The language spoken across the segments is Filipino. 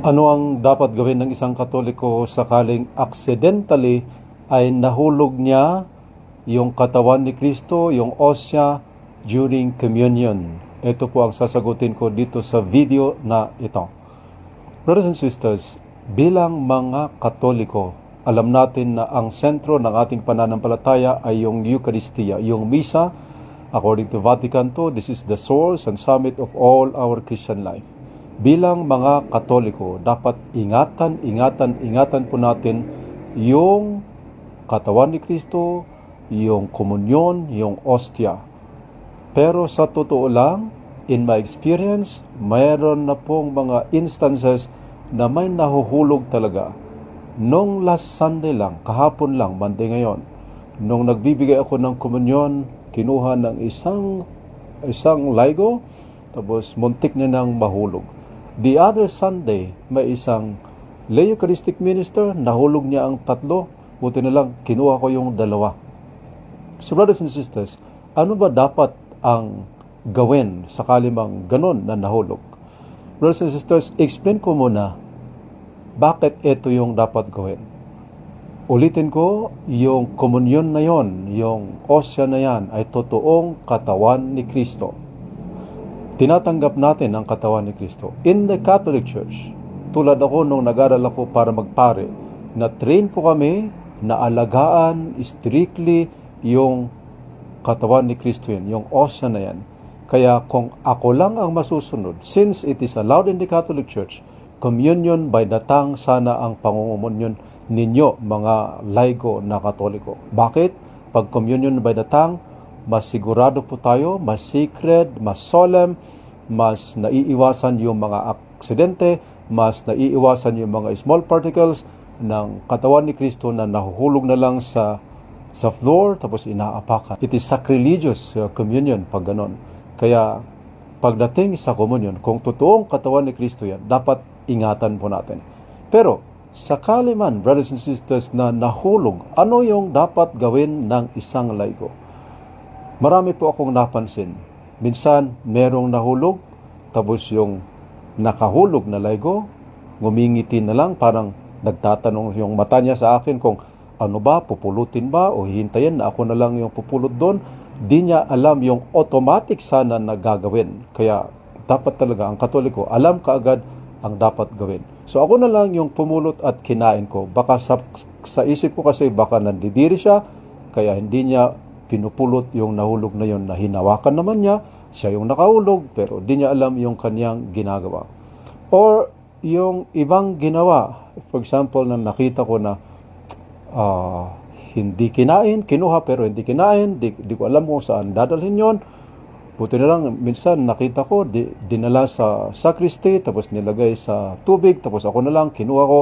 Ano ang dapat gawin ng isang katoliko sakaling accidentally ay nahulog niya yung katawan ni Kristo, yung osya during communion? Ito po ang sasagutin ko dito sa video na ito. Brothers and sisters, bilang mga katoliko, alam natin na ang sentro ng ating pananampalataya ay yung Eucharistia, yung Misa. According to Vatican II, this is the source and summit of all our Christian life bilang mga Katoliko, dapat ingatan, ingatan, ingatan po natin yung katawan ni Kristo, yung komunyon, yung ostia. Pero sa totoo lang, in my experience, mayroon na pong mga instances na may nahuhulog talaga. Nung last Sunday lang, kahapon lang, Monday ngayon, nung nagbibigay ako ng komunyon, kinuha ng isang isang ligo, tapos muntik niya nang mahulog. The other Sunday, may isang lay Eucharistic minister, nahulog niya ang tatlo, buti na lang, kinuha ko yung dalawa. So brothers and sisters, ano ba dapat ang gawin sakali mang ganon na nahulog? Brothers and sisters, explain ko muna bakit ito yung dapat gawin. Ulitin ko, yung komunyon na yon, yung osya na yan, ay totoong katawan ni Kristo tinatanggap natin ang katawan ni Kristo. In the Catholic Church, tulad ako nung nag-aral ako para magpare, na train po kami na alagaan strictly yung katawan ni Kristo yan, yung osya na yan. Kaya kung ako lang ang masusunod, since it is allowed in the Catholic Church, communion by datang sana ang pangungumunyon ninyo, mga laigo na katoliko. Bakit? Pag communion by datang, mas sigurado po tayo, mas sacred, mas solemn, mas naiiwasan yung mga aksidente, mas naiiwasan yung mga small particles ng katawan ni Kristo na nahuhulog na lang sa sa floor tapos inaapakan. It is sacrilegious uh, communion pag ganon. Kaya pagdating sa communion, kung totoong katawan ni Kristo yan, dapat ingatan po natin. Pero sakali man, brothers and sisters, na nahulog, ano yung dapat gawin ng isang laigo? Marami po akong napansin. Minsan, merong nahulog, tapos yung nakahulog na laigo, ngumingiti na lang, parang nagtatanong yung mata niya sa akin kung ano ba, pupulutin ba o hihintayin na ako na lang yung pupulot doon. Di niya alam yung automatic sana na gagawin. Kaya dapat talaga ang katoliko, alam kaagad ang dapat gawin. So ako na lang yung pumulot at kinain ko. Baka sa, sa isip ko kasi baka nandidiri siya, kaya hindi niya pinupulot yung nahulog na yon na hinawakan naman niya, siya yung nakahulog pero di niya alam yung kanyang ginagawa. Or yung ibang ginawa, for example, na nakita ko na uh, hindi kinain, kinuha pero hindi kinain, di, di ko alam kung saan dadalhin yon. Buti na lang, minsan nakita ko, di, dinala sa sacristy, tapos nilagay sa tubig, tapos ako na lang, kinuha ko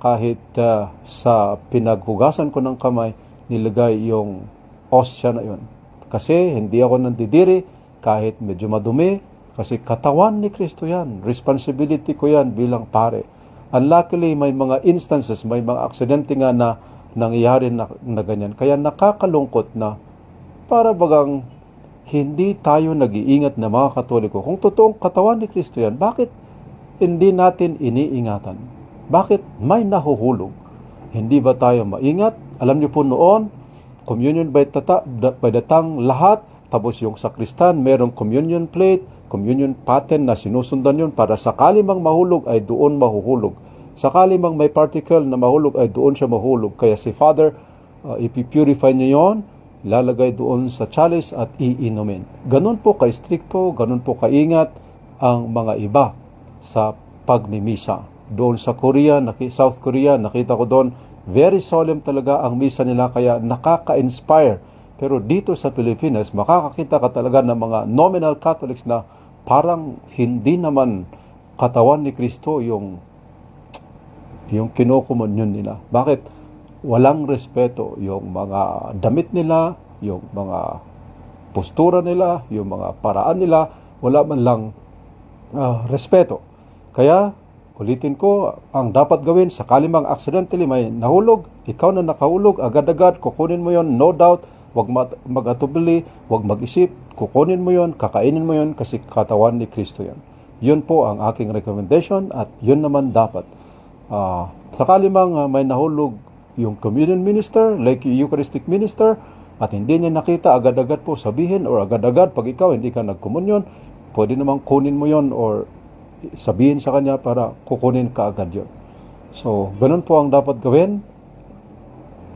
kahit uh, sa pinaghugasan ko ng kamay, nilagay yung osya na yun. Kasi hindi ako nandidiri kahit medyo madumi, kasi katawan ni Kristo yan. Responsibility ko yan bilang pare. Unluckily, may mga instances, may mga aksidente nga na nangyayari na, na ganyan. Kaya nakakalungkot na para bagang hindi tayo nag-iingat na mga katoliko. Kung totoong katawan ni Kristo yan, bakit hindi natin iniingatan? Bakit may nahuhulog? Hindi ba tayo maingat? Alam niyo po noon, communion by, tata, by datang lahat, tapos yung sakristan, merong communion plate, communion pattern na sinusundan yun para sakali mang mahulog ay doon mahuhulog. Sakali mang may particle na mahulog ay doon siya mahulog. Kaya si Father, uh, ipipurify niya yon, lalagay doon sa chalice at iinumin. Ganon po ka-stricto, ganon po kaingat ang mga iba sa pagmimisa. Doon sa Korea, South Korea, nakita ko doon, Very solemn talaga ang misa nila kaya nakaka-inspire. Pero dito sa Pilipinas, makakakita ka talaga ng mga nominal Catholics na parang hindi naman katawan ni Kristo yung yung kinukumunyon nila. Bakit? Walang respeto yung mga damit nila, yung mga postura nila, yung mga paraan nila, wala man lang uh, respeto. Kaya Ulitin ko, ang dapat gawin, sakali mang accidentally may nahulog, ikaw na nakahulog, agad-agad, kukunin mo yon no doubt, wag mag-atubili, wag mag-isip, kukunin mo yon kakainin mo yon kasi katawan ni Kristo yan. Yun po ang aking recommendation at yun naman dapat. Ah, sakali mang ah, may nahulog yung communion minister, like Eucharistic minister, at hindi niya nakita agad-agad po sabihin or agad-agad pag ikaw hindi ka nagkomunyon, pwede namang kunin mo yon or sabihin sa kanya para kukunin ka agad yon. So, ganun po ang dapat gawin.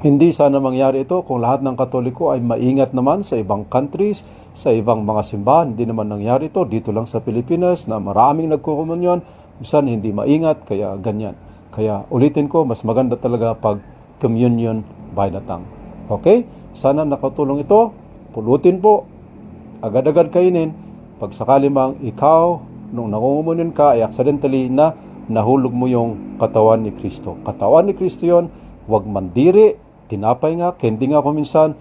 Hindi sana mangyari ito kung lahat ng Katoliko ay maingat naman sa ibang countries, sa ibang mga simbahan. Hindi naman nangyari ito dito lang sa Pilipinas na maraming nagkukumunyon, minsan hindi maingat, kaya ganyan. Kaya ulitin ko, mas maganda talaga pag communion by the tongue. Okay? Sana nakatulong ito. Pulutin po. Agad-agad kainin. Pag sakali mang ikaw, nung nangungumunyon ka, ay accidentally na nahulog mo yung katawan ni Kristo. Katawan ni Kristo yon, wag mandiri, tinapay nga, kendi nga kuminsan,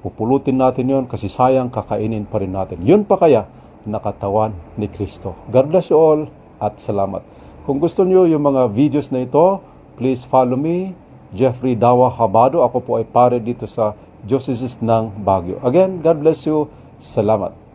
pupulutin natin yon kasi sayang kakainin pa rin natin. Yun pa kaya na katawan ni Kristo. God bless you all at salamat. Kung gusto niyo yung mga videos na ito, please follow me, Jeffrey Dawa Habado. Ako po ay pare dito sa Diocese ng Baguio. Again, God bless you. Salamat.